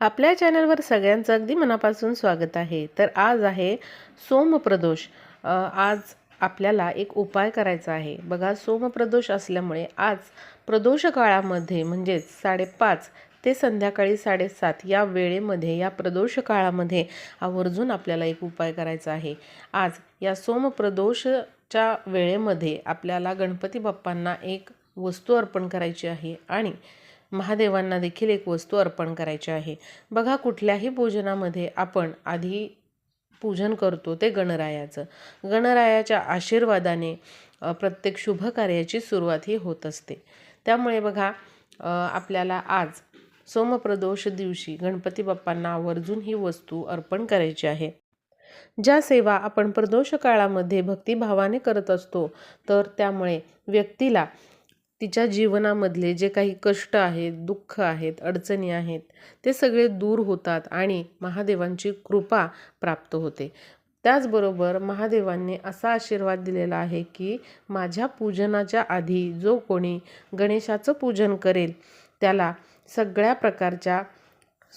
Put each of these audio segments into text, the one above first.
आपल्या चॅनलवर सगळ्यांचं अगदी मनापासून स्वागत आहे. तर आज आहे सोमप्रदोष. आज आपल्याला एक उपाय करायचा आहे. बघा सोमप्रदोष असल्यामुळे आज प्रदोष काळामध्ये म्हणजेच साडेपाच ते संध्याकाळी साडेसात या वेळेमध्ये या प्रदोष काळामध्ये आवर्जून आपल्याला एक उपाय करायचा आहे. आज या सोमप्रदोषच्या वेळेमध्ये आपल्याला गणपती बाप्पांना एक वस्तू अर्पण करायची आहे आणि महादेवांना देखील एक वस्तू अर्पण करायची आहे. बघा कुठल्याही पूजनामध्ये आपण आधी पूजन करतो ते गणरायाचं. गणरायाच्या आशीर्वादाने प्रत्येक शुभ कार्याची सुरुवात ही होत असते. त्यामुळे बघा आपल्याला आज सोमप्रदोष दिवशी गणपती बाप्पांना आवर्जून ही वस्तू अर्पण करायची आहे. ज्या सेवा आपण प्रदोष काळामध्ये भक्तिभावाने करत असतो तर त्यामुळे व्यक्तीला तिच्या जीवनामधले जे काही कष्ट आहेत दुःख आहेत अडचणी आहेत ते सगळे दूर होतात आणि महादेवांची कृपा प्राप्त होते. त्याचबरोबर महादेवांनी असा आशीर्वाद दिलेला आहे की माझ्या पूजनाच्या आधी जो कोणी गणेशाचं पूजन करेल त्याला सगळ्या प्रकारच्या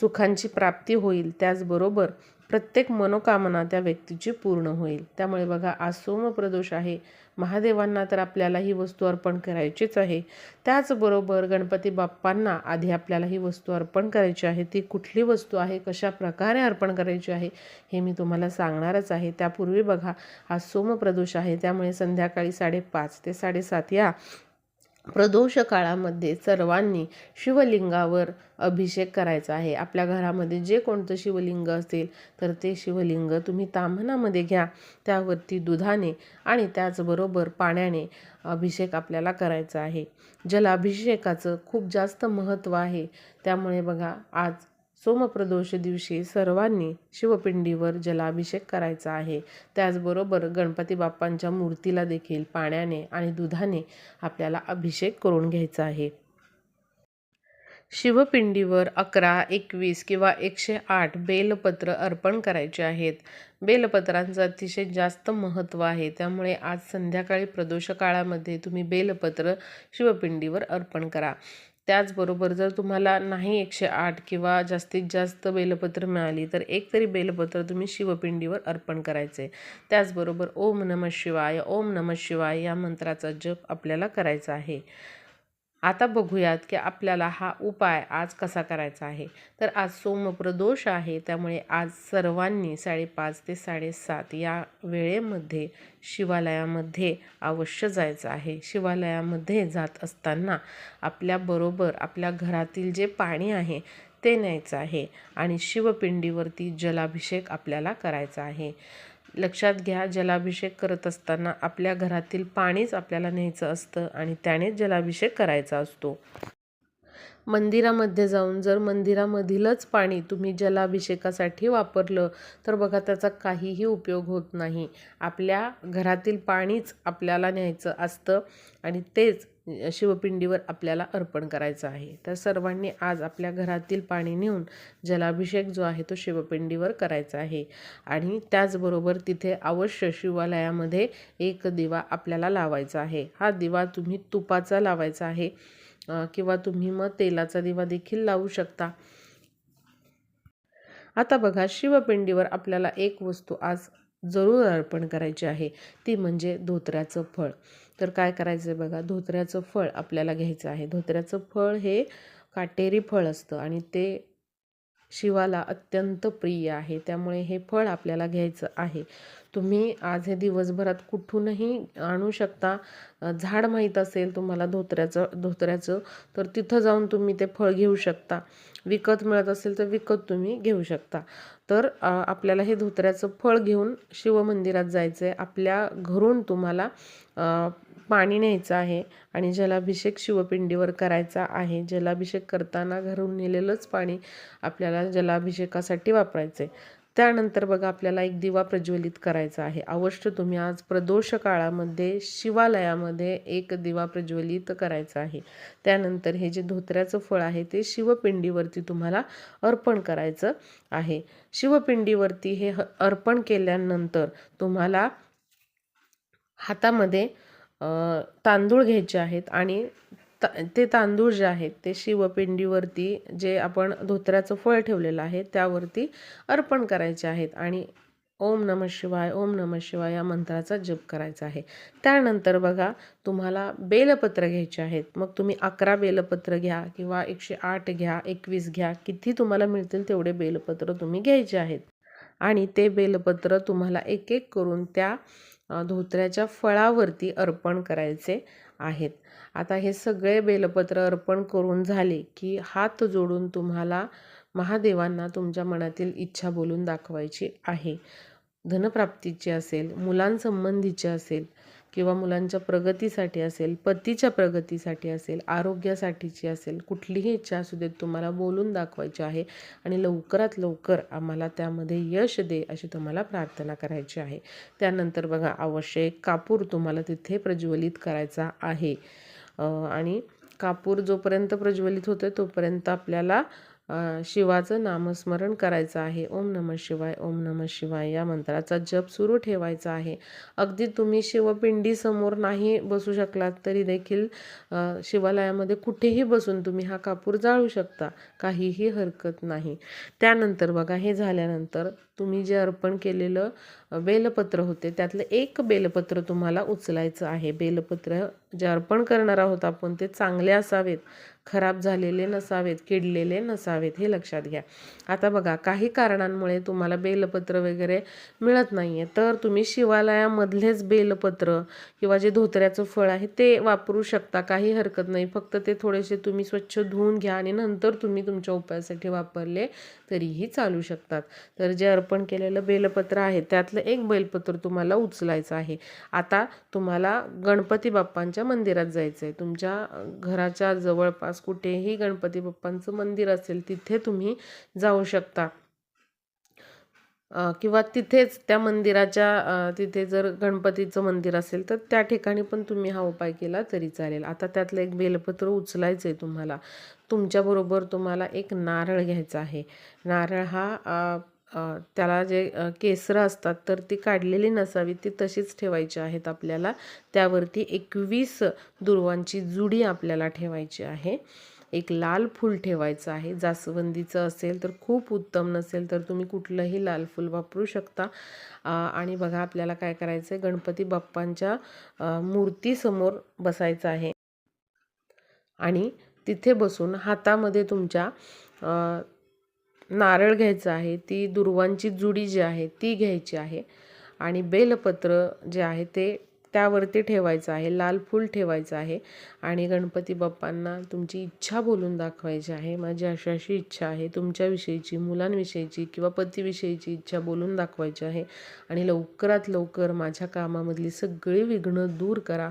सुखांची प्राप्ती होईल त्याचबरोबर प्रत्येक मनोकामना त्या व्यक्तीची पूर्ण होईल. त्यामुळे बघा आज सोमप्रदोष आहे. महादेवांना तर आपल्याला ही वस्तू अर्पण करायचीच आहे. त्याचबरोबर गणपती बाप्पांना आधी आपल्याला ही वस्तू अर्पण करायची आहे. ती कुठली वस्तू आहे? कशा प्रकारे अर्पण करायची आहे? हे मी तुम्हाला सांगणारच आहे. त्यापूर्वी बघा आज सोमप्रदोष आहे. त्यामुळे संध्याकाळी साडेपाच ते साडेसात या प्रदोष काळामध्ये सर्वांनी शिवलिंगावर अभिषेक करायचा आहे. आपल्या घरामध्ये जे कोणतं शिवलिंग असेल तर ते शिवलिंग तुम्ही ताम्हणामध्ये घ्या. त्यावरती दुधाने आणि त्याचबरोबर पाण्याने अभिषेक आपल्याला करायचा आहे. जलाभिषेकाचं खूप जास्त महत्त्व आहे. त्यामुळे बघा आज सोमप्रदोष दिवशी सर्वांनी शिवपिंडीवर जलाभिषेक करायचा आहे. त्याचबरोबर गणपती बाप्पांच्या मूर्तीला देखील पाण्याने आणि दुधाने आपल्याला अभिषेक करून घ्यायचा आहे. शिवपिंडीवर अकरा एकवीस किंवा एकशे आठ बेलपत्र अर्पण करायचे आहेत. बेलपत्रांचं अतिशय जास्त महत्त्व आहे. त्यामुळे आज संध्याकाळी प्रदोष काळामध्ये तुम्ही बेलपत्र शिवपिंडीवर अर्पण करा. त्याचबरोबर जर तुम्हाला नाही एकशे आठ किंवा जास्तीत जास्त बेलपत्र मिळाली तर एक तरी बेलपत्र तुम्ही शिवपिंडीवर अर्पण करायचे त्याचबरोबर ओम नम शिवाय ओम नम शिवाय या मंत्राचा जप आपल्याला करायचा आहे. आता बघूयात की आपल्याला हा उपाय आज कसा करायचा आहे. तर आज सोमप्रदोष आहे त्यामुळे आज सर्वांनी साडेपाच ते साडेसात या वेळेमध्ये शिवालयामध्ये अवश्य जायचं आहे. शिवालयामध्ये जात असताना आपल्याबरोबर आपल्या घरातील जे पाणी आहे ते न्यायचं आहे आणि शिवपिंडीवरती जलाभिषेक आपल्याला करायचा आहे. लक्षात घ्या जलाभिषेक करत असताना आपल्या घरातील पाणीच आपल्याला न्यायचं असतं आणि त्यानेच जलाभिषेक करायचा असतो. मंदिरामध्ये जाऊन जर मंदिरामधीलच पाणी तुम्ही जलाभिषेकासाठी वापरलं तर बघा त्याचा काहीही उपयोग होत नाही. आपल्या घरातील पाणीच आपल्याला न्यायचं असतं आणि तेच शिवपिंडीवर आपल्याला अर्पण करायचं आहे. तर सर्वांनी आज आपल्या घरातील पाणी नेऊन जलाभिषेक जो आहे तो शिवपिंडीवर करायचा आहे. आणि त्याचबरोबर तिथे अवश्य शिवालयामध्ये एक दिवा आपल्याला लावायचा आहे. हा दिवा तुम्ही तुपाचा लावायचा आहे किंवा तुम्ही मग तेलाचा दिवा देखील लावू शकता. आता बघा शिवपिंडीवर आपल्याला एक वस्तू आज जरूर अर्पण करायची आहे. ती म्हणजे धोत्र्याचं फळ. तर काय करायचं आहे बघा धोत्र्याचं फळ आपल्याला घ्यायचं आहे. धोत्र्याचं फळ हे काटेरी फळ असतं आणि ते शिवाला अत्यंत प्रिय आहे. त्यामुळे हे फळ आपल्याला घ्यायचं आहे. तुम्ही आज हे दिवसभरात कुठूनही आणू शकता. झाड माहीत असेल तुम्हाला धोत्र्याचं धोत्र्याचं तर तिथं जाऊन तुम्ही ते फळ घेऊ शकता. विकत मिळत असेल तर विकत तुम्ही घेऊ शकता. तर आपल्याला हे धोत्र्याचं फळ घेऊन शिवमंदिरात जायचं आहे आपल्या घरून तुम्हाला पाणी न्यायचं आहे आणि जलाभिषेक शिवपिंडीवर करायचा आहे. जलाभिषेक करताना घरून नेलेलंच पाणी आपल्याला जलाभिषेकासाठी वापरायचं आहे त्यानंतर बघा आपल्याला एक दिवा प्रज्वलित करायचा आहे. अवश्य तुम्ही आज प्रदोष काळामध्ये शिवालयामध्ये एक दिवा प्रज्वलित करायचा आहे. त्यानंतर हे जे धोत्र्याचं फळ आहे ते शिवपिंडीवरती तुम्हाला अर्पण करायचं आहे. शिवपिंडीवरती हे अर्पण केल्यानंतर तुम्हाला हातामध्ये तांदूळ घ्यायचे आहेत आणि ता ते तांदूळ जे आहेत ते शिवपिंडीवरती जे आपण धोत्र्याचं फळ ठेवलेलं आहे त्यावरती अर्पण करायचे आहेत आणि ओम नम शिवाय ओम नम शिवाय या मंत्राचा जप करायचा आहे. त्यानंतर बघा तुम्हाला बेलपत्र घ्यायचे आहेत. मग तुम्ही अकरा बेलपत्र घ्या किंवा एकशे आठ घ्या एकवीस घ्या किती तुम्हाला मिळतील तेवढे बेलपत्र तुम्ही घ्यायचे आहेत. आणि ते बेलपत्र तुम्हाला एक एक करून त्या धोत्र्याच्या फळावरती अर्पण करायचे आहेत. आता हे सगळे बेलपत्र अर्पण करून झाले की हात जोडून तुम्हाला महादेवांना तुमच्या मनातील इच्छा बोलून दाखवायची आहे. धनप्राप्तीची असेल मुलांसंबंधीची असेल किंवा मुलांच्या प्रगतीसाठी असेल पतीच्या प्रगतीसाठी असेल आरोग्यासाठीची असेल कुठलीही इच्छा असू देत तुम्हाला बोलून दाखवायची आहे आणि लवकरात लवकर आम्हाला त्यामध्ये यश दे अशी तुम्हाला प्रार्थना करायची आहे. त्यानंतर बघा आवश्यक कापूर तुम्हाला तिथे प्रज्वलित करायचा आहे. आणि कापूर जोपर्यंत प्रज्वलित होतं तोपर्यंत आपल्याला शिवाचं नामस्मरण करायचं आहे. ओम नम शिवाय ओम नम शिवाय या मंत्राचा जप सुरू ठेवायचा आहे. अगदी तुम्ही शिवपिंडीसमोर नाही बसू शकलात तरी देखील शिवालयामध्ये कुठेही बसून तुम्ही हा कापूर जाळू शकता. काहीही हरकत नाही. त्यानंतर बघा हे झाल्यानंतर तुम्ही जे अर्पण केलेलं बेलपत्र होते त्यातलं एक बेलपत्र तुम्हाला उचलायचं आहे. बेलपत्र जे अर्पण करणार आहोत आपण ते चांगले असावेत. खराब झालेले नसावेत किडलेले नसावेत हे लक्षात घ्या. आता बघा काही कारणांमुळे तुम्हाला बेलपत्र वगैरे मिळत नाही आहे तर तुम्ही शिवालयामधलेच बेलपत्र किंवा जे धोत्र्याचं फळ आहे ते वापरू शकता. काही हरकत नाही. फक्त ते थोडेसे तुम्ही स्वच्छ धुवून घ्या आणि नंतर तुम्ही तुमच्या उपायासाठी वापरले तरीही चालू शकतात. तर जे अर्पण केलेलं बेलपत्र आहे त्यातलं एक बेलपत्र तुम्हाला उचलायचं आहे. आता तुम्हाला गणपती बाप्पांच्या मंदिरात जायचं आहे तुमच्या घराच्या जवळपास कुठेही गणपती बाप्पांचं मंदिर असेल तिथे तुम्ही जाऊ शकता. किंवा तिथेच त्या मंदिराच्या तिथे जर गणपतीचं मंदिर असेल तर त्या ठिकाणी पण तुम्ही हा उपाय केला तरी चालेल. आता त्यातलं एक बेलपत्र उचलायचं आहे तुम्हाला. तुमच्याबरोबर तुम्हाला एक नारळ घ्यायचा आहे. नारळ हा त्याला जे केसरं असतात तर ती काढलेली नसावी ती तशीच ठेवायची आहेत आपल्याला. त्यावरती एकवीस दुर्वांची जुडी आपल्याला ठेवायची आहे. एक लाल फूल ठेवायचं आहे. जास्वंदीचं असेल तर खूप उत्तम नसेल तर तुम्ही कुठलंही लाल फूल वापरू शकता. आणि बघा आपल्याला काय करायचं आहे गणपती बाप्पांच्या मूर्तीसमोर बसायचं आहे. आणि तिथे बसून हातामध्ये तुमच्या नारळ घ्यायचं आहे ती दुर्वांची जुडी जी आहे ती घ्यायची आहे. आणि बेलपत्र जे आहे ते त्यावरती ठेवायचं आहे लाल फूल ठेवायचं आहे. आणि गणपती बाप्पांना तुमची इच्छा बोलून दाखवायची आहे. माझी अशी अशी इच्छा आहे तुमच्याविषयीची मुलांविषयीची किंवा पतीविषयीची इच्छा बोलून दाखवायची आहे. आणि लवकरात लवकर माझ्या कामामधली सगळी विघ्न दूर करा.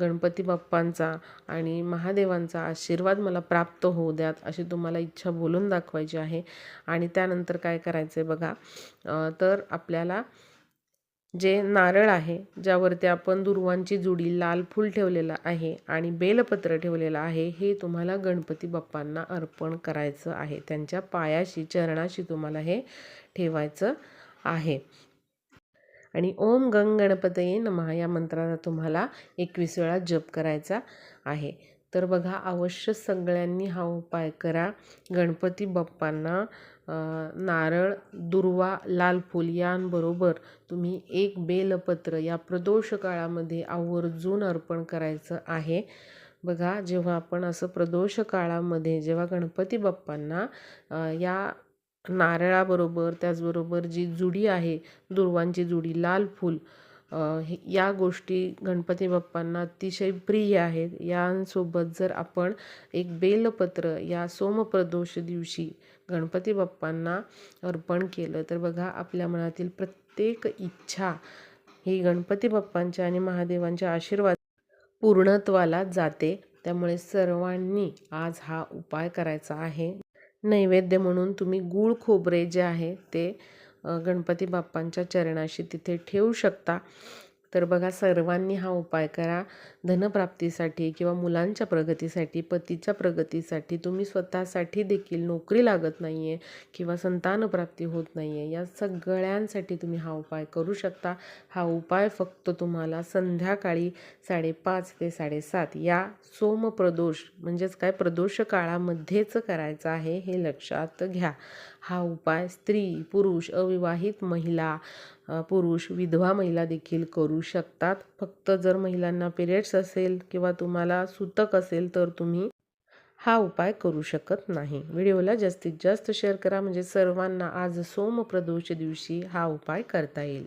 गणपती बाप्पांचा आणि महादेवांचा आशीर्वाद मला प्राप्त होऊ द्यात अशी तुम्हाला इच्छा बोलून दाखवायची आहे. आणि त्यानंतर काय करायचं आहे बघा तर आपल्याला जे नारळ आहे ज्यावरती आपण दुर्वांची जुडी लाल फूल ठेवलेलं आहे आणि बेलपत्र ठेवलेलं आहे हे तुम्हाला गणपती बाप्पांना अर्पण करायचं आहे. त्यांच्या पायाशी चरणाशी तुम्हाला हे ठेवायचं आहे. आणि ओम गंग गणपतये नमः या मंत्राचा तुम्हाला एकवीस वेळा जप करायचा आहे. तर बघा अवश्य सगळ्यांनी हा उपाय करा. गणपती बाप्पांना नारळ दुर्वा लाल फूल यांबरोबर तुम्ही एक बेलपत्र या प्रदोष काळामध्ये आवर्जून अर्पण करायचं आहे. बघा जेव्हा आपण असं प्रदोष काळामध्ये जेव्हा गणपती बाप्पांना या नारळाबरोबर त्याचबरोबर जी जुडी आहे दुर्वांची जुडी लाल फूल हे या गोष्टी गणपती बाप्पांना अतिशय प्रिय आहेत. यांसोबत जर आपण एक बेलपत्र या सोमप्रदोष दिवशी गणपती बाप्पांना अर्पण केलं तर बघा आपल्या मनातील प्रत्येक इच्छा ही गणपती बाप्पांच्या आणि महादेवांच्या आशीर्वाद पूर्णत्वाला जाते. त्यामुळे सर्वांनी आज हा उपाय करायचा आहे. नैवेद्य म्हणून तुम्ही गूळ खोबरे जे आहे ते गणपती बाप्पांच्या चरणाशी तिथे ठेवू शकता. तर बघा सर्वांनी हा उपाय करा. धनप्राप्तीसाठी किंवा मुलांच्या प्रगतीसाठी पतीच्या प्रगतीसाठी तुम्ही स्वतःसाठी देखील नोकरी लागत नाही आहे किंवा संतानप्राप्ती होत नाही आहे या सगळ्यांसाठी तुम्ही हा उपाय करू शकता. हा उपाय फक्त तुम्हाला संध्याकाळी साडेपाच ते साडेसात या सोमप्रदोष म्हणजेच काय प्रदोष काळामध्येच करायचा आहे हे लक्षात घ्या. हा उपाय स्त्री पुरुष अविवाहित महिला पुरुष विधवा महिला देखील करू शकतात. फक्त जर महिलांना पिरियड्स असेल किंवा तुम्हाला सूतक असेल तर तुम्ही हा उपाय करू शकत नाही. व्हिडिओला जास्तीत जास्त शेअर करा. म्हणजे सर्वांना आज सोमप्रदोष दिवशी हा उपाय करता येईल.